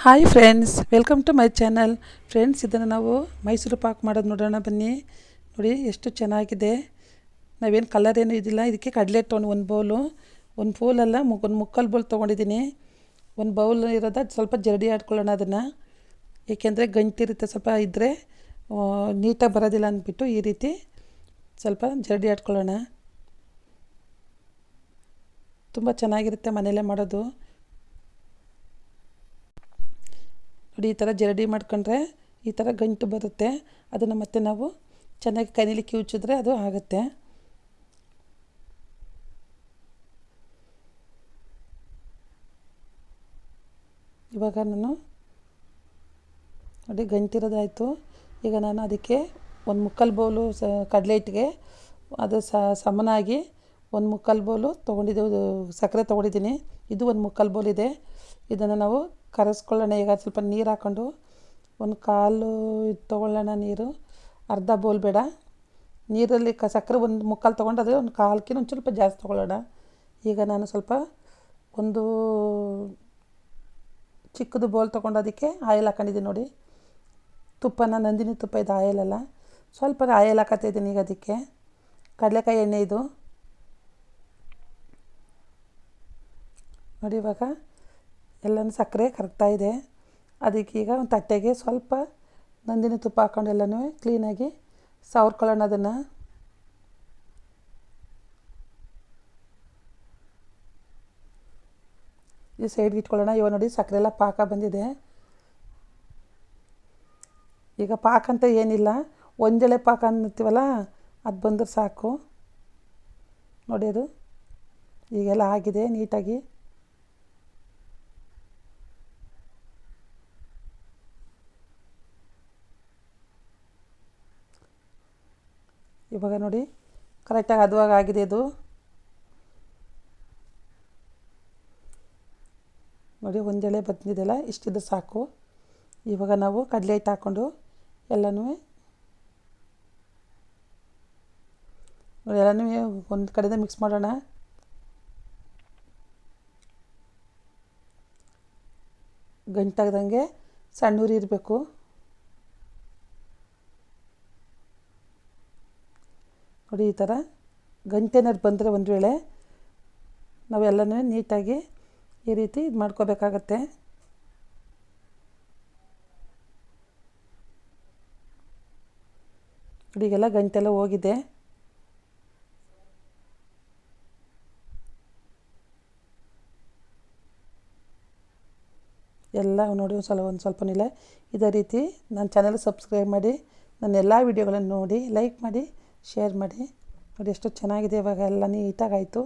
Hi friends welcome to my channel friends ಇದನ್ನು ನಾವು ಮೈಸೂರು ಪಾಕ್ ಮಾಡೋದು ನೋಡೋಣ ಬನ್ನಿ. ನೋಡಿ, ಎಷ್ಟು ಚೆನ್ನಾಗಿದೆ. ನಾವೇನು ಕಲರ್ ಏನು ಇದಿಲ್ಲ. ಇದಕ್ಕೆ ಕಡಲೆ ತೊಗೊಂಡು ಒಂದು ಬೌಲು. ಒಂದು ಬೌಲಲ್ಲ ಒಂದು ಮುಕ್ಕಲ್ ಬೌಲ್ ತೊಗೊಂಡಿದ್ದೀನಿ. ಒಂದು ಬೌಲ್ ಇರೋದು ಸ್ವಲ್ಪ ಜರಡಿ ಆಡ್ಕೊಳ್ಳೋಣ ಅದನ್ನು. ಏಕೆಂದರೆ ಗಂಟಿರುತ್ತೆ ಸ್ವಲ್ಪ ಇದ್ದರೆ ನೀಟಾಗಿ ಬರೋದಿಲ್ಲ ಅಂದ್ಬಿಟ್ಟು ಈ ರೀತಿ ಸ್ವಲ್ಪ ಜರಡಿ ಆಡ್ಕೊಳ್ಳೋಣ. ತುಂಬ ಚೆನ್ನಾಗಿರುತ್ತೆ ಮನೆಯಲ್ಲೇ ಮಾಡೋದು. ನೋಡಿ ಈ ಥರ ಜರಡಿ ಮಾಡ್ಕೊಂಡ್ರೆ ಈ ಥರ ಗಂಟು ಬರುತ್ತೆ. ಅದನ್ನು ಮತ್ತೆ ನಾವು ಚೆನ್ನಾಗಿ ಕೈಲಿ ಕಿವುಚಿದ್ರೆ ಅದು ಆಗುತ್ತೆ. ಇವಾಗ ನಾನು ನೋಡಿ ಗಂಟಿರೋದಾಯಿತು. ಈಗ ನಾನು ಅದಕ್ಕೆ ಒಂದು ಮುಕ್ಕಲ್ ಬೌಲು ಸ ಕಡಲೆ ಹಿಟ್ಟಿಗೆ ಅದು ಸಮನಾಗಿ ಒಂದು ಮುಕ್ಕಲ್ ಬೌಲು ತೊಗೊಂಡಿದ್ದು ಸಕ್ಕರೆ ತೊಗೊಂಡಿದ್ದೀನಿ. ಇದು ಒಂದು ಮುಕ್ಕಲ್ ಬೌಲ್ ಇದೆ. ಇದನ್ನು ನಾವು ಕರೆಸ್ಕೊಳ್ಳೋಣ. ಈಗ ಸ್ವಲ್ಪ ನೀರು ಹಾಕ್ಕೊಂಡು ಒಂದು ಕಾಲು ತೊಗೊಳ್ಳೋಣ ನೀರು. ಅರ್ಧ ಬೋಲ್ ಬೇಡ. ನೀರಲ್ಲಿ ಕ ಸಕ್ಕರೆ ಒಂದು ಮುಕ್ಕಾಲು ತೊಗೊಂಡು ಅದೇ ಒಂದು ಕಾಲ್ಕಿನ ಒಂದು ಸ್ವಲ್ಪ ಜಾಸ್ತಿ ತೊಗೊಳ್ಳೋಣ. ಈಗ ನಾನು ಸ್ವಲ್ಪ ಒಂದು ಚಿಕ್ಕದು ಬೌಲ್ ತೊಗೊಂಡು ಅದಕ್ಕೆ ಆಯಿಲ್ ಹಾಕೊಂಡಿದ್ದೀನಿ ನೋಡಿ. ತುಪ್ಪನ ನಂದಿನಿ ತುಪ್ಪ ಇದು ಅಲ್ಲ. ಸ್ವಲ್ಪ ಆಯಿಲ್ ಹಾಕತ್ತಿದ್ದೀನಿ ಈಗ ಅದಕ್ಕೆ. ಕಡಲೆಕಾಯಿ ಎಣ್ಣೆ ಇದು. ನೋಡಿ ಇವಾಗ ಎಲ್ಲನೂ ಸಕ್ಕರೆ ಕರಗ್ತಾ ಇದೆ. ಅದಕ್ಕೆ ಈಗ ಒಂದು ತಟ್ಟೆಗೆ ಸ್ವಲ್ಪ ನಂದಿನಿ ತುಪ್ಪ ಹಾಕ್ಕೊಂಡು ಎಲ್ಲನೂ ಕ್ಲೀನಾಗಿ ಸವರ್ಕೊಳ್ಳೋಣ ಅದನ್ನು. ಈ ಸೈಡ್ಗೆ ಇಟ್ಕೊಳ್ಳೋಣ. ಇವಾಗ ನೋಡಿ ಸಕ್ಕರೆ ಎಲ್ಲ ಪಾಕ ಬಂದಿದೆ. ಈಗ ಪಾಕ ಅಂತ ಏನಿಲ್ಲ. ಒಂದೆಳೆ ಪಾಕ ಅನ್ನತ್ತೀವಲ್ಲ, ಅದು ಬಂದರೆ ಸಾಕು. ನೋಡಿ ಅದು. ಈಗೆಲ್ಲ ಆಗಿದೆ, ನೀಟಾಗಿ ಇವಾಗ ನೋಡಿ. ಕರೆಕ್ಟಾಗಿ ಅದುವಾಗ ಆಗಿದೆ ಇದು. ನೋಡಿ ಒಂದೆಳೆ ಬಂದಿದೆಯಲ್ಲ ಇಷ್ಟಿದ್ದು ಸಾಕು. ಇವಾಗ ನಾವು ಕಡಲೆ ಹಿಟ್ಟು ಹಾಕ್ಕೊಂಡು ಎಲ್ಲನೂ ನೋಡಿ, ಎಲ್ಲನೂ ಒಂದು ಕಡೆಯಿಂದ ಮಿಕ್ಸ್ ಮಾಡೋಣ. ಗಂಟಾಗ್ದಂಗೆ ಸಣ್ಣ ಉರಿ ಇರಬೇಕು. ನೋಡಿ ಈ ಥರ ಗಂಟೆನಾರು ಬಂದರೆ ಒಂದು ವೇಳೆ ನಾವೆಲ್ಲನೂ ನೀಟಾಗಿ ಈ ರೀತಿ ಇದು ಮಾಡ್ಕೋಬೇಕಾಗತ್ತೆ. ಈಗೆಲ್ಲ ಗಂಟೆಲ್ಲ ಹೋಗಿದೆ. ಎಲ್ಲ ನೋಡಿ ಒಂದು ಸ್ವಲ್ಪ ಒಂದು ಸ್ವಲ್ಪನಿಲ್ಲ ಇದೇ ರೀತಿ ನನ್ನ ಚಾನಲ್ ಸಬ್ಸ್ಕ್ರೈಬ್ ಮಾಡಿ, ನನ್ನ ಎಲ್ಲ ವೀಡಿಯೋಗಳನ್ನು ನೋಡಿ ಲೈಕ್ ಮಾಡಿ. ಶೇರ್ ಮಾಡಿ. ನೋಡಿ ಎಷ್ಟು ಚೆನ್ನಾಗಿದೆ ಇವಾಗ ಎಲ್ಲ ನೀಟಾಗಾಯಿತು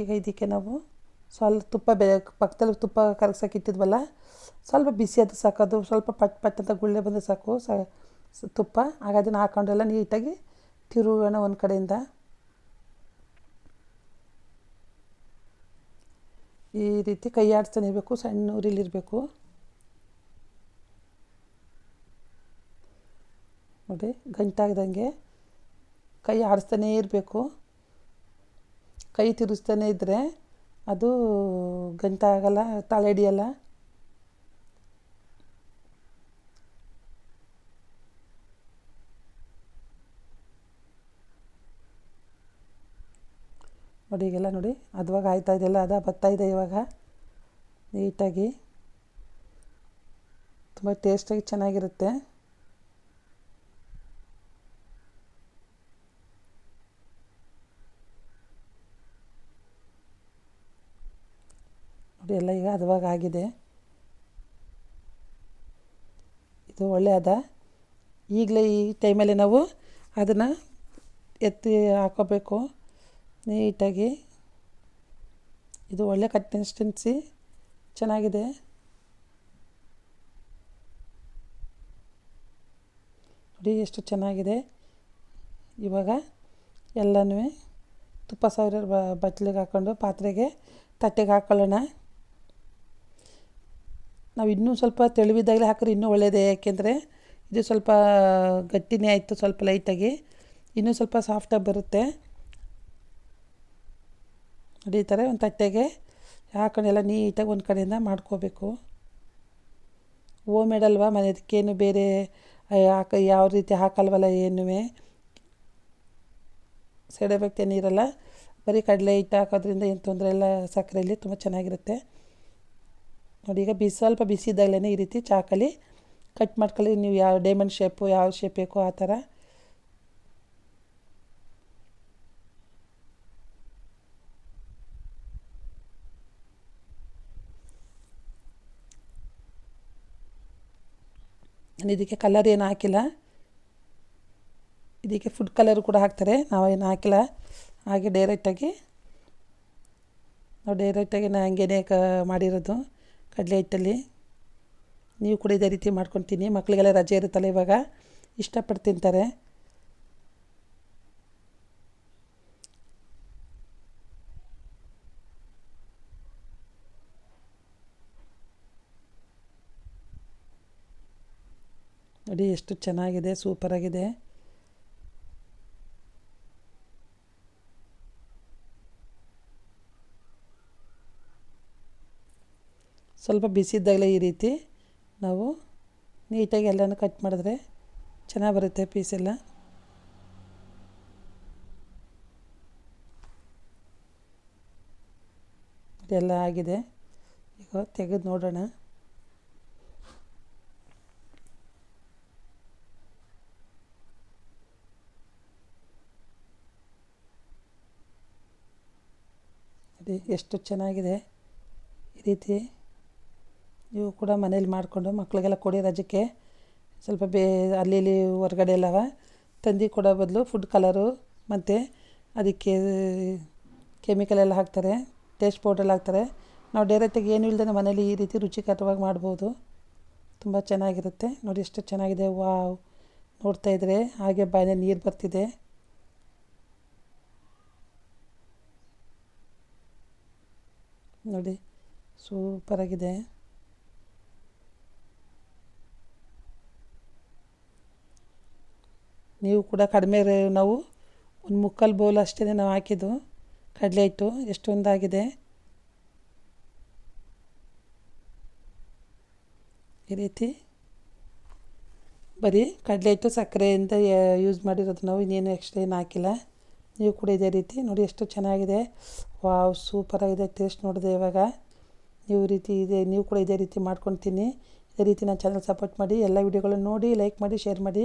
ಈಗ ಇದಕ್ಕೆ ನಾವು ಸ್ವಲ್ಪ ತುಪ್ಪ ಬೆ, ಪಕ್ಕದಲ್ಲಿ ತುಪ್ಪ ಕರಗ್ಸಕ್ಕೆ ಇಟ್ಟಿದ್ವಲ್ಲ, ಸ್ವಲ್ಪ ಬಿಸಿ ಅದು ಸಾಕು. ಅದು ಸ್ವಲ್ಪ ಪಟ್ ಪಟ್ ಅಂತ ಗುಳ್ಳೆ ಬಂದರೆ ಸಾಕು. ಸ ತುಪ್ಪ. ಆಗ ಅದನ್ನು ಹಾಕೊಂಡೆಲ್ಲ ನೀಟಾಗಿ ತಿರುಗೋಣ ಒಂದು ಕಡೆಯಿಂದ. ಈ ರೀತಿ ಕೈ ಆಡಿಸ್ತಾನೆ ಇರಬೇಕು ಸಣ್ಣ ಉರಿಲಿರಬೇಕು ನೋಡಿ, ಗಂಟಾಗ್ದಂಗೆ ಕೈ ಆಡಿಸ್ತಾನೇ ಇರಬೇಕು. ಕೈ ತಿರುಗಿಸ್ತಾನೆ ಇದ್ದರೆ ಅದು ಗಂಟಾಗಲ್ಲ ತಲೆ ಹಿಡಿಯಲ್ಲ ನೋಡಿ, ಈಗೆಲ್ಲ ನೋಡಿ, ಅದ್ವಾಗ ಆಯ್ತಾ ಇದೆಯಲ್ಲ, ಅದ ಬರ್ತಾ ಇದೆ ಇವಾಗ. ನೀಟಾಗಿ. ತುಂಬ ಟೇಸ್ಟಾಗಿ ಚೆನ್ನಾಗಿರುತ್ತೆ. ಎಲ್ಲ ಈಗ ಹದವಾಗಿ ಆಗಿದೆ. ಇದು ಒಳ್ಳೆಯದ. ಈಗಲೇ ಈ ಟೈಮಲ್ಲಿ ನಾವು ಅದನ್ನು ಎತ್ತಿ ಹಾಕೋಬೇಕು ನೀಟಾಗಿ. ಇದು ಒಳ್ಳೆ ಕನ್ಸಿಸ್ಟೆನ್ಸಿ ಚೆನ್ನಾಗಿದೆ. ನೋಡಿ ಎಷ್ಟು ಚೆನ್ನಾಗಿದೆ. ಇವಾಗ ಎಲ್ಲನೂ ತುಪ್ಪ ಸಾವಿರ ಬಟ್ಲಿಗೆ ಹಾಕ್ಕೊಂಡು ಪಾತ್ರೆಗೆ ತಟ್ಟೆಗೆ ಹಾಕ್ಕೊಳ್ಳೋಣ ನಾವು ಇನ್ನೂ ಸ್ವಲ್ಪ ತೆಳುವಿದ್ದಾಗಲೇ ಹಾಕಿದ್ರೆ ಇನ್ನೂ ಒಳ್ಳೆಯದೇ ಯಾಕೆಂದರೆ ಇದು ಸ್ವಲ್ಪ ಗಟ್ಟಿನೇ ಆಯಿತು, ಸ್ವಲ್ಪ ಲೈಟಾಗಿ. ಇನ್ನೂ ಸ್ವಲ್ಪ ಸಾಫ್ಟಾಗಿ ಬರುತ್ತೆ. ನೋಡಿ ಥರ ಒಂದು ತಟ್ಟೆಗೆ ಹಾಕೊಂಡೆಲ್ಲ ನೀಟಾಗಿ ಒಂದು ಕಡೆಯಿಂದ ಮಾಡ್ಕೋಬೇಕು. ಓಮೇಡ್ ಅಲ್ವಾ ಮನೆ, ಅದಕ್ಕೇನು ಬೇರೆ ಹಾಕ, ಯಾವ ರೀತಿ ಹಾಕಲ್ವಲ್ಲ ಏನೂ ಸೈಡ್ ಎಫೆಕ್ಟ್ ಏನಿರಲ್ಲ. ಬರೀ ಕಡಲೆ ಹಿಟ್ಟು ಹಾಕೋದ್ರಿಂದ ಏನು ತೊಂದರೆ ಇಲ್ಲ, ಸಕ್ಕರೆಯಲ್ಲಿ ತುಂಬ ಚೆನ್ನಾಗಿರುತ್ತೆ. ನೋಡಿ, ಈಗ ಬಿಸಿ, ಸ್ವಲ್ಪ ಬಿಸಿ ಇದ್ದಾಗಲೇ ಈ ರೀತಿ ಚಾಕಲಿ ಕಟ್ ಮಾಡ್ಕೊಳ್ಳಿ. ನೀವು ಯಾವ ಡೈಮಂಡ್ ಶೇಪು ಯಾವ ಶೇಪ್ ಬೇಕೋ ಆ ಥರ. ನಾನು ಇದಕ್ಕೆ ಕಲರ್ ಏನು ಹಾಕಿಲ್ಲ. ಇದಕ್ಕೆ ಫುಡ್ ಕಲರ್ ಕೂಡ ಹಾಕ್ತಾರೆ. ನಾವೇನು ಹಾಕಿಲ್ಲ. ಹಾಗೆ ಡೈರೆಕ್ಟಾಗಿ ನಾವು ಡೈರೆಕ್ಟಾಗಿ ನಾನು ಹಂಗೇನೆ ಕ ಮಾಡಿರೋದು. ಕಡಲೆ ಹಿಟ್ಟಲ್ಲಿ. ನೀವು ಕೂಡ ಇದೇ ರೀತಿ ಮಾಡ್ಕೊತೀನಿ. ಮಕ್ಕಳಿಗೆಲ್ಲ ರಜೆ ಇರುತ್ತಲ್ಲ ಇವಾಗ. ಇಷ್ಟಪಟ್ಟು ತಿಂತಾರೆ. ನೋಡಿ ಎಷ್ಟು ಚೆನ್ನಾಗಿದೆ, ಸೂಪರಾಗಿದೆ. ಸ್ವಲ್ಪ ಬಿಸಿದ್ದಾಗಲೇ ಈ ರೀತಿ ನಾವು ನೀಟಾಗಿ ಎಲ್ಲನೂ ಕಟ್ ಮಾಡಿದ್ರೆ ಚೆನ್ನಾಗಿ ಬರುತ್ತೆ ಪೀಸೆಲ್ಲ ಇದೆಲ್ಲ ಆಗಿದೆ. ಈಗ ತೆಗೆದು ನೋಡೋಣ. ನೋಡಿ ಎಷ್ಟು ಚೆನ್ನಾಗಿದೆ ಈ ರೀತಿ. ನೀವು ಕೂಡ ಮನೇಲಿ ಮಾಡಿಕೊಂಡು ಮಕ್ಕಳಿಗೆಲ್ಲ ಕೊಡಿ ರಜಕ್ಕೆ. ಸ್ವಲ್ಪ ಬೇ, ಅಲ್ಲಿ ಇಲ್ಲಿ ಹೊರ್ಗಡೆ ಎಲ್ಲವ ತಂದು ಕೊಡೋ ಬದಲು ಫುಡ್ ಕಲರು ಮತ್ತು ಅದಕ್ಕೆ ಕೆಮಿಕಲ್ ಎಲ್ಲ ಹಾಕ್ತಾರೆ ಟೇಸ್ಟ್ ಪೌಡ್ರೆಲ್ಲ ಹಾಕ್ತಾರೆ. ನಾವು ಡೈರೆಕ್ಟಾಗಿ ಏನೂ ಇಲ್ಲದೆ ಮನೇಲಿ ಈ ರೀತಿ ರುಚಿಕರವಾಗಿ ಮಾಡ್ಬೋದು. ತುಂಬ ಚೆನ್ನಾಗಿರುತ್ತೆ. ನೋಡಿ ಎಷ್ಟು ಚೆನ್ನಾಗಿದೆ. ವಾವ್. ನೋಡ್ತಾ ಇದ್ದರೆ ಹಾಗೆ ಬಾಯಲ್ಲಿ ನೀರು ಬರ್ತಿದೆ. ನೋಡಿ ಸೂಪರಾಗಿದೆ ನೀವು ಕೂಡ ಕಡಿಮೆ ನಾವು, ಒಂದು ಮುಕ್ಕಾಲು ಬೌಲ್ ಅಷ್ಟೇ ನಾವು ಹಾಕಿದ್ದು. ಕಡಲೆ ಹಿಟ್ಟು ಎಷ್ಟೊಂದಾಗಿದೆ. ಈ ರೀತಿ. ಬರೀ ಕಡಲೆ ಹಿಟ್ಟು ಸಕ್ಕರೆಯಿಂದ ಯೂಸ್ ಮಾಡಿರೋದು ನಾವು, ಇನ್ನೇನು ಎಕ್ಸ್ಟ್ರಾ ಏನು ಹಾಕಿಲ್ಲ. ನೀವು ಕೂಡ ಇದೇ ರೀತಿ ನೋಡಿ ಎಷ್ಟು ಚೆನ್ನಾಗಿದೆ. ವಾವ್ ಸೂಪರಾಗಿದೆ ಟೇಸ್ಟ್ ನೋಡಿದೆ ಇವಾಗ. ನೀವು ರೀತಿ ಇದೆ, ನೀವು ಕೂಡ ಇದೇ ರೀತಿ ಮಾಡ್ಕೊತೀನಿ. ಇದೇ ರೀತಿ ನನ್ನ ಚಾನಲ್ ಸಪೋರ್ಟ್ ಮಾಡಿ, ಎಲ್ಲ ವಿಡಿಯೋಗಳನ್ನು ನೋಡಿ ಲೈಕ್ ಮಾಡಿ ಶೇರ್ ಮಾಡಿ.